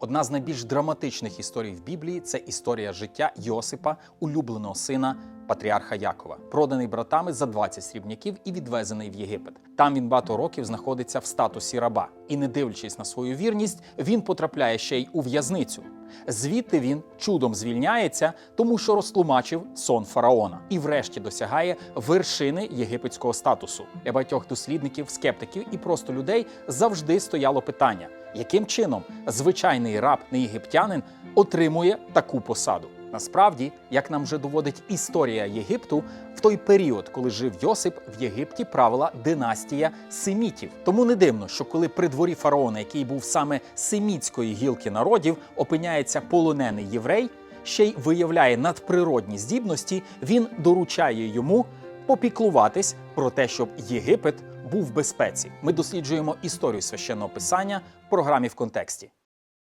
Одна з найбільш драматичних історій в Біблії це історія життя Йосипа, улюбленого сина патріарха Якова, проданий братами за 20 срібняків і відвезений в Єгипет. Там він багато років знаходиться в статусі раба, і, не дивлячись на свою вірність, він потрапляє ще й у в'язницю. Звідти він чудом звільняється, тому що розтлумачив сон фараона і, врешті, досягає вершини єгипетського статусу. Для багатьох дослідників, скептиків і просто людей завжди стояло питання, яким чином звичайний раб не єгиптянин отримує таку посаду. Насправді, як нам вже доводить історія Єгипту, в той період, коли жив Йосип, в Єгипті правила династія семітів. Тому не дивно, що коли при дворі фараона, який був саме семітської гілки народів, опиняється полонений єврей, ще й виявляє надприродні здібності, він доручає йому попіклуватись про те, щоб Єгипет був в безпеці. Ми досліджуємо історію священного писання в програмі в контексті.